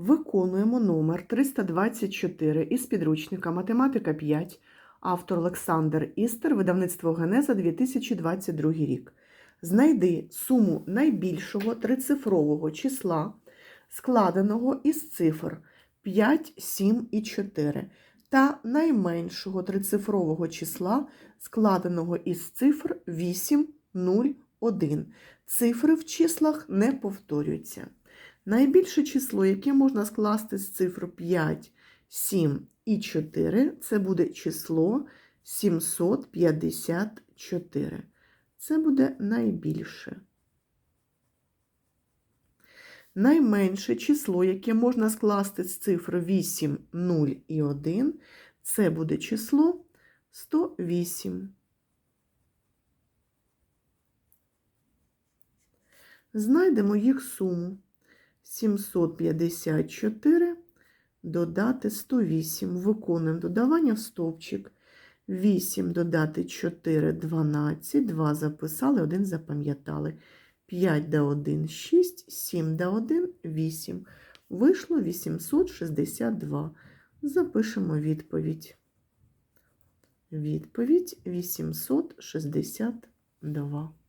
Виконуємо номер 324 із підручника Математика 5, автор Олександр Істер, видавництво Генеза 2022 рік. Знайди суму найбільшого трицифрового числа, складеного із цифр 5, 7 і 4, та найменшого трицифрового числа, складеного із цифр 8, 0, 1. Цифри в числах не повторюються. Найбільше число, яке можна скласти з цифр 5, 7 і 4, це буде число 754. Це буде найбільше. Найменше число, яке можна скласти з цифр 8, 0 і 1, це буде число 108. Знайдемо їх суму. 754 додати 108. Виконуємо додавання в стовпчик. 8 додати 4 12, 2 записали, 1 запам'ятали. 5 до 1 6, 7 до 1 8. Вийшло 862. Запишемо відповідь. Відповідь 862.